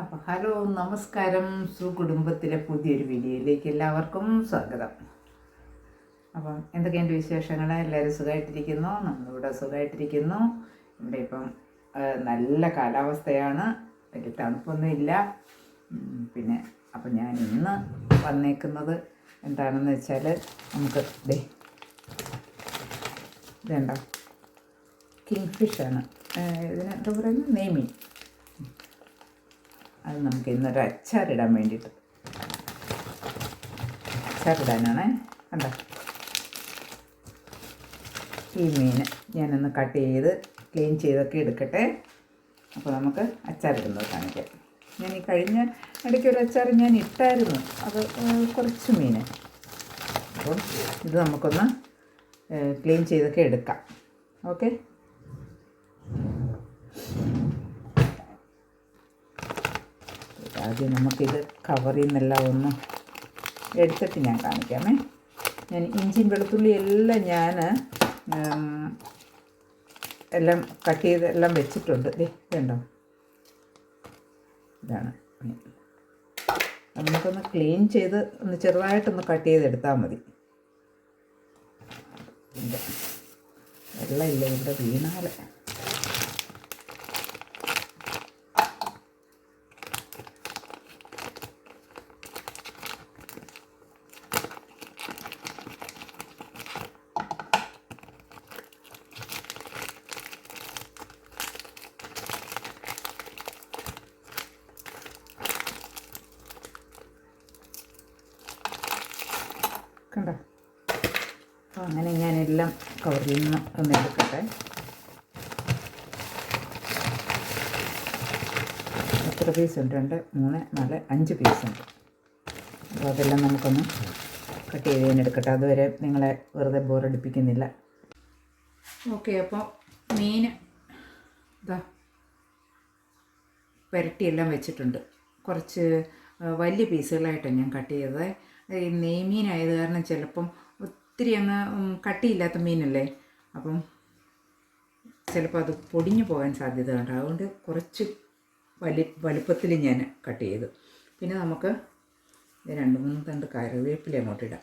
അപ്പം ഹലോ നമസ്കാരം. സുകുടുംബത്തിലെ പുതിയൊരു വീഡിയോയിലേക്ക് എല്ലാവർക്കും സ്വാഗതം. അപ്പം എന്തൊക്കെയുണ്ട് വിശേഷങ്ങൾ എല്ലാവരും സുഖമായിട്ടിരിക്കുന്നു നമ്മളിവിടെ സുഖമായിട്ടിരിക്കുന്നു ഇവിടെ ഇപ്പം നല്ല കാലാവസ്ഥയാണ്. വലിയ തണുപ്പൊന്നുമില്ല. പിന്നെ അപ്പം ഞാൻ ഇന്ന് വന്നേക്കുന്നത് എന്താണെന്ന് വെച്ചാൽ നമുക്ക് ദേ ഇതുണ്ടോ? കിങ് ഫിഷാണ് ഇതിന് എന്താ പറയുന്നത് നെയ്മീൻ. അത് നമുക്ക് ഇന്നൊരു അച്ചാറിടാൻ വേണ്ടിയിട്ട്. അച്ചാറിടാനാണേ. കണ്ടോ? ഈ മീൻ ഞാനൊന്ന് കട്ട് ചെയ്ത് ക്ലീൻ ചെയ്തൊക്കെ എടുക്കട്ടെ. അപ്പോൾ നമുക്ക് അച്ചാറിടുന്നത് കാണിക്കാം. ഞാൻ ഈ കഴിഞ്ഞ ഇടയ്ക്ക് ഒരു അച്ചാർ ഞാൻ ഇട്ടായിരുന്നു. അത് കുറച്ച് മീൻ. അപ്പം ഇത് നമുക്കൊന്ന് ക്ലീൻ ചെയ്തൊക്കെ എടുക്കാം. ഓക്കെ? ആദ്യം നമുക്കിത് കവറിൽ നിന്നെല്ലാം ഒന്ന് എടുത്തിട്ട് ഞാൻ കാണിക്കാമേ. ഞാൻ ഇഞ്ചിയും വെളുത്തുള്ളി എല്ലാം ഞാൻ എല്ലാം കട്ട് ചെയ്ത് എല്ലാം വെച്ചിട്ടുണ്ട്. ദേ ഇതുണ്ടോ? ഇതാണ്. നമുക്കൊന്ന് ക്ലീൻ ചെയ്ത് ഒന്ന് ചെറുതായിട്ടൊന്ന് കട്ട് ചെയ്തെടുത്താൽ മതി. വെള്ളമില്ല ഇവിടെ വീണാൽ കണ്ടോ? അങ്ങനെ ഞാനെല്ലാം കവറിൽ നിന്ന് ഒന്ന് എടുക്കട്ടെ. എത്ര പീസുണ്ട് രണ്ട് മൂന്ന് നാല് അഞ്ച് പീസുണ്ട് അപ്പോൾ അതെല്ലാം നമുക്കൊന്ന് കട്ട് ചെയ്ത് ഞാൻ എടുക്കട്ടെ. അതുവരെ നിങ്ങളെ വെറുതെ ബോറടിപ്പിക്കുന്നില്ല ഓക്കെ അപ്പോൾ മീൻ ഇതാ പുരട്ടിയെല്ലാം വെച്ചിട്ടുണ്ട്. കുറച്ച് വലിയ പീസുകളായിട്ടാണ് ഞാൻ കട്ട് ചെയ്തത്. നെയ്മീനായത് കാരണം ചിലപ്പം ഒത്തിരി അങ്ങ് കട്ടിയില്ലാത്ത മീനല്ലേ? അപ്പം ചിലപ്പോൾ അത് പൊടിഞ്ഞു പോകാൻ സാധ്യത ഉണ്ട്. അതുകൊണ്ട് കുറച്ച് വലി വലുപ്പത്തിൽ ഞാൻ കട്ട് ചെയ്തു. പിന്നെ നമുക്ക് രണ്ട് മൂന്ന് തണ്ട് കറിവേപ്പില അങ്ങോട്ട് ഇടാം.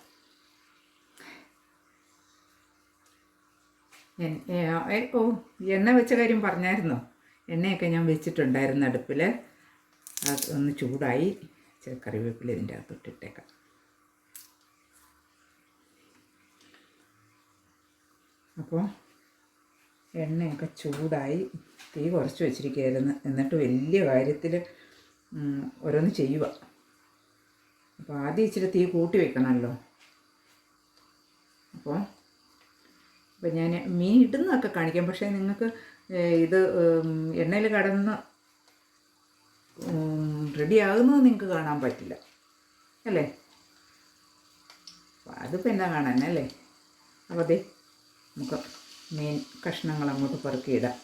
ഓ എണ്ണ വെച്ച കാര്യം പറഞ്ഞായിരുന്നോ? എണ്ണയൊക്കെ ഞാൻ വെച്ചിട്ടുണ്ടായിരുന്നു അടുപ്പിൽ അത് ഒന്ന് ചൂടായി. കറിവേപ്പില ഇതിന്റെ അകത്തോട്ട് അപ്പോൾ എണ്ണയൊക്കെ ചൂടായി തീ കുറച്ച് വെച്ചിരിക്കുകയായിരുന്നു. എന്നിട്ട് വലിയ കാര്യത്തിൽ ഓരോന്ന് ചെയ്യുക അപ്പോൾ ആദ്യം ഇച്ചിരി തീ കൂട്ടി വെക്കണമല്ലോ. അപ്പോൾ അപ്പോൾ ഞാൻ മീൻ ഇടുന്നതൊക്കെ കാണിക്കാം. പക്ഷേ നിങ്ങൾക്ക് ഇത് എണ്ണയിൽ കടന്ന് റെഡി ആകുന്നത് നിങ്ങൾക്ക് കാണാൻ പറ്റില്ല. അല്ലേ? അതിപ്പോൾ എന്നാ കാണാനല്ലേ അപ്പോൾ അതെ നമുക്ക് മീൻ കഷ്ണങ്ങൾ അങ്ങോട്ട് പെറുക്കിയിടാം.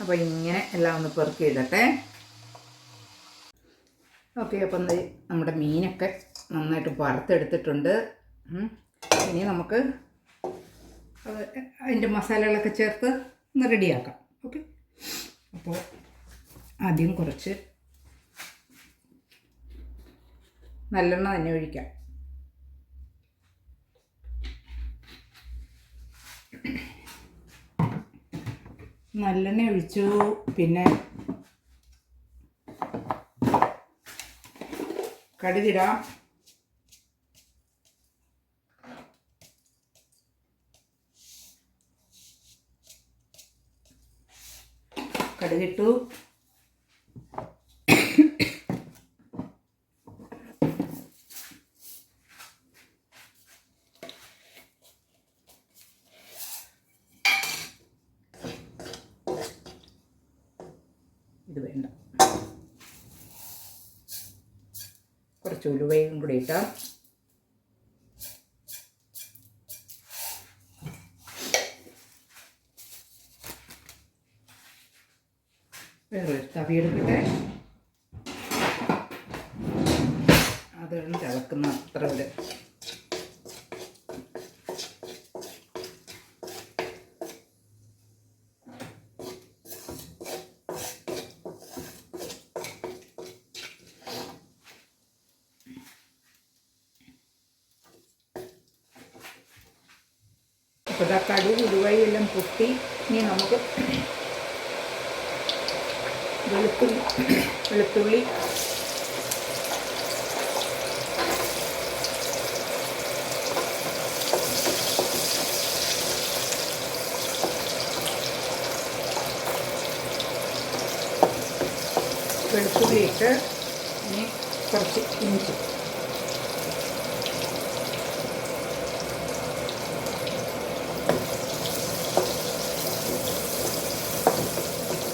അപ്പോൾ ഇങ്ങനെ എല്ലാം ഒന്ന് പെറുക്കിയിടട്ടെ. ഓക്കെ അപ്പം നമ്മുടെ മീനൊക്കെ നന്നായിട്ട് വറുത്തെടുത്തിട്ടുണ്ട്. ഇനി നമുക്ക് അത് അതിന്റെ മസാലകളൊക്കെ ചേർത്ത് ഒന്ന് റെഡിയാക്കാം ഓക്കെ. അപ്പോൾ ആദ്യം കുറച്ച് നല്ലെണ്ണ തന്നെ ഒഴിക്കാം. നല്ലെണ്ണ ഒഴിച്ചു പിന്നെ കടുകിടാം. കടുകിട്ടു. ഇത് വേണ്ട. കുറച്ച് ഉലുവയും കൂടി ഇട്ടാൽ വേറൊരു തവി എടുക്കട്ടെ. അത് തിളക്കുന്ന അത്ര ഒരു അപ്പോൾ ഇതാ കടു ഉലുവയും പൊട്ടി. ഇനി നമുക്ക് വെളുത്തുള്ളി വെളുത്തുള്ളി വെളുത്തുള്ളി ഇട്ട് ഇനി കുറച്ച് ഇഞ്ചി.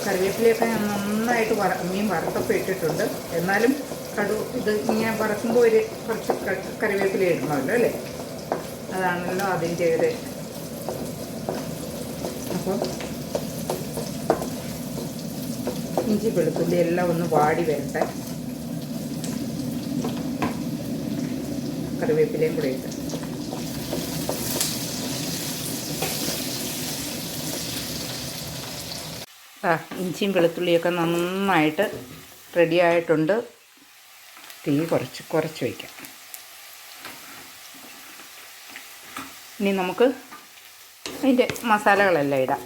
കറിവേപ്പിലയൊക്കെ ഞാൻ നന്നായിട്ട് വറ മീൻ വറുത്തപ്പം ഇട്ടിട്ടുണ്ട്. എന്നാലും കടു ഇത് ഇങ്ങനെ വറക്കുമ്പോൾ ഒരു കുറച്ച് കറിവേപ്പില ഇടണമല്ലോ അല്ലേ? അതാണല്ലോ അതിന്റെ ഒരു അപ്പോൾ ഇഞ്ചി വെളുത്തുള്ളി എല്ലാം ഒന്ന് വാടി വരട്ടെ. കറിവേപ്പിലയും കൂടെ ഇട്ട്. ഇഞ്ചിയും വെളുത്തുള്ളിയൊക്കെ നന്നായിട്ട് റെഡി ആയിട്ടുണ്ട് തീ കുറച്ച് കുറച്ച് വയ്ക്കാം. ഇനി നമുക്ക് അതിന്റെ മസാലകളെല്ലാം ഇടാം.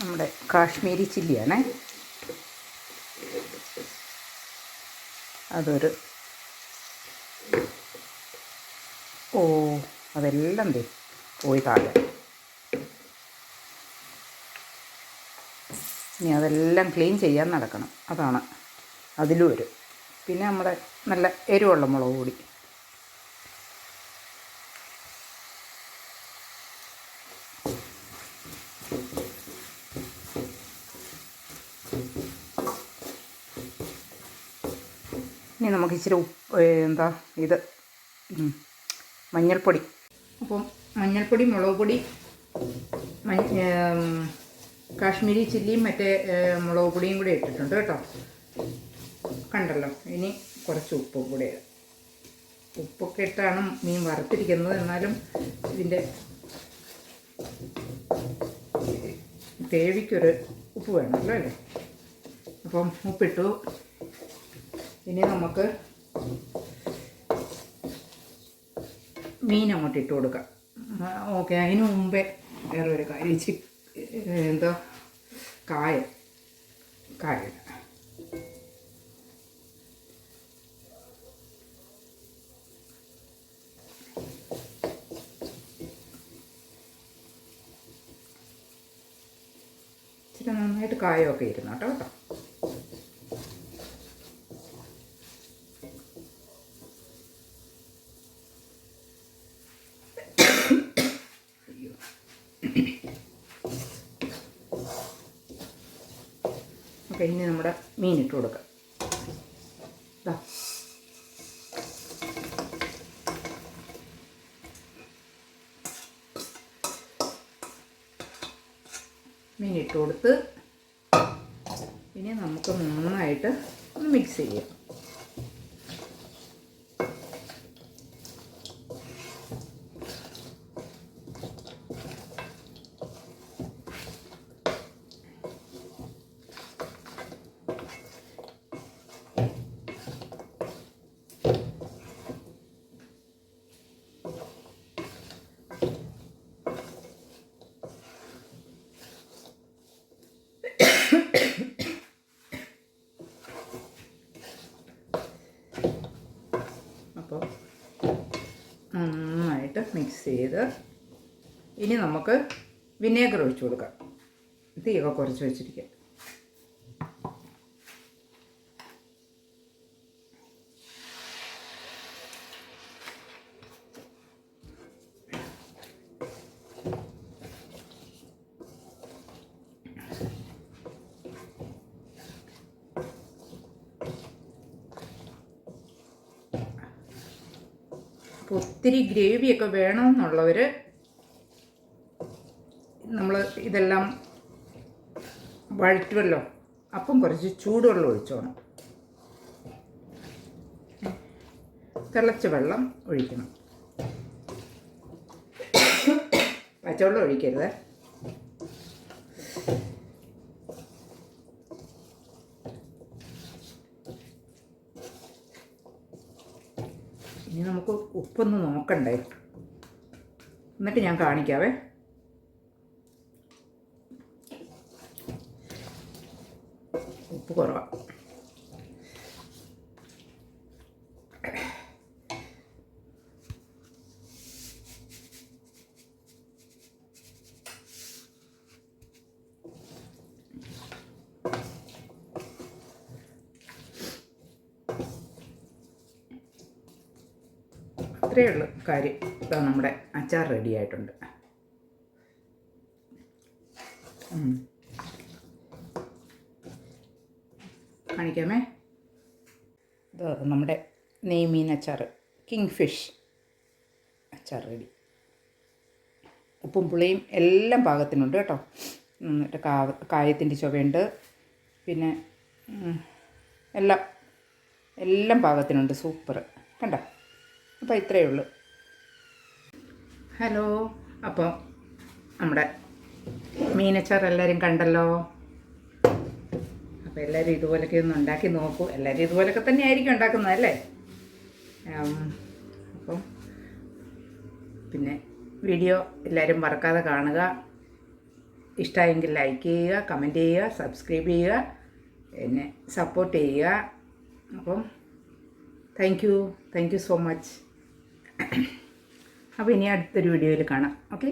നമ്മുടെ കാശ്മീരി ചില്ലിയാണേ. അതൊരു ഓ അതെല്ലാം ദേ പോയി താഴെ. ഇനി അതെല്ലാം ക്ലീൻ ചെയ്യാൻ നടക്കണം. അതാണ് അതിലും ഒരു. പിന്നെ നമ്മുടെ നല്ല എരിവുള്ള മുളക് പൊടി. ഇനി നമുക്ക് ഇച്ചിരി ഉപ്പ് എന്താ ഇത് മഞ്ഞൾപ്പൊടി. അപ്പം മഞ്ഞൾപ്പൊടി മുളക് പൊടി കാശ്മീരി ചില്ലിയും മറ്റേ മുളക് പൊടിയും കൂടി ഇട്ടിട്ടുണ്ട് കേട്ടോ. കണ്ടല്ലോ? ഇനി കുറച്ച് ഉപ്പും കൂടെ. ഉപ്പൊക്കെ ഇട്ടാണ് മീൻ വറുത്തിരിക്കുന്നത്. എന്നാലും ഇതിന്റെ ഗ്രേവിക്കൊരു ഉപ്പ് വേണമല്ലോ അല്ലേ? അപ്പം ഉപ്പിട്ടു. ഇനി നമുക്ക് മീൻ അങ്ങോട്ട് ഇട്ട് കൊടുക്കാം. ഓക്കെ അതിന് മുമ്പേ വേറെ ഒരു കാര്യം. ഇച്ചിരി എന്തോ? കായ. കായ. ഇച്ചിരി നന്നായിട്ട് കായമൊക്കെ ഇരുന്നോട്ടോ കേട്ടോ. ഇനി നമ്മുടെ മീൻ ഇട്ട് കൊടുക്കാം ദാ. മീൻ ഇട്ട് കൊടുത്ത് ഇനി നമുക്ക് മൂന്നായിട്ട് ഒന്ന് മിക്സ് ചെയ്യാം അപ്പോൾ നന്നായിട്ട് മിക്സ് ചെയ്ത് ഇനി നമുക്ക് വിനേഗർ ഒഴിച്ചു കൊടുക്കാം. തീയൊക്കെ കുറച്ച് വെച്ചിരിക്കുക അപ്പോൾ ഒത്തിരി ഗ്രേവിയൊക്കെ വേണമെന്നുള്ളവർ നമ്മൾ ഇതെല്ലാം വഴറ്റുമല്ലോ അപ്പം കുറച്ച് ചൂടുവെള്ളം ഒഴിച്ചോണം. തിളച്ച വെള്ളം ഒഴിക്കണം. പച്ചവെള്ളം ഒഴിക്കരുത്. നോക്കണ്ടേ? എന്നിട്ട് ഞാൻ കാണിക്കാവേ. ഉപ്പ് കുറവാണ് അത്രയേ ഉള്ളൂ കാര്യം. ഇതാ നമ്മുടെ അച്ചാർ റെഡി ആയിട്ടുണ്ട്. കാണിക്കാമേ? ഇതാ നമ്മുടെ നെയ്മീൻ അച്ചാർ കിങ് ഫിഷ് അച്ചാർ റെഡി ഉപ്പും പുളിയും എല്ലാം പാകത്തിനുണ്ട് കേട്ടോ. എന്നിട്ട് കാ കായത്തിന്റെ ചുവയുണ്ട്. പിന്നെ എല്ലാം എല്ലാം പാകത്തിനുണ്ട്. സൂപ്പർ. കണ്ടോ? അപ്പോൾ ഇത്രയേ ഉള്ളൂ. ഹലോ അപ്പോൾ നമ്മുടെ മീനച്ചാർ എല്ലാവരും കണ്ടല്ലോ? അപ്പോൾ എല്ലാവരും ഇതുപോലൊക്കെ ഒന്ന് ഉണ്ടാക്കി നോക്കൂ. എല്ലാവരും ഇതുപോലൊക്കെ തന്നെ ആയിരിക്കും ഉണ്ടാക്കുന്നത് അല്ലേ? അപ്പം പിന്നെ വീഡിയോ എല്ലാവരും മറക്കാതെ കാണുക. ഇഷ്ടമായെങ്കിൽ ലൈക്ക് ചെയ്യുക കമന്റ് ചെയ്യുക സബ്സ്ക്രൈബ് ചെയ്യുക എന്നെ സപ്പോർട്ട് ചെയ്യുക. അപ്പം thank you thank you so much അപ്പോൾ ഇനി അടുത്തൊരു വീഡിയോയിൽ കാണാം. ഓക്കെ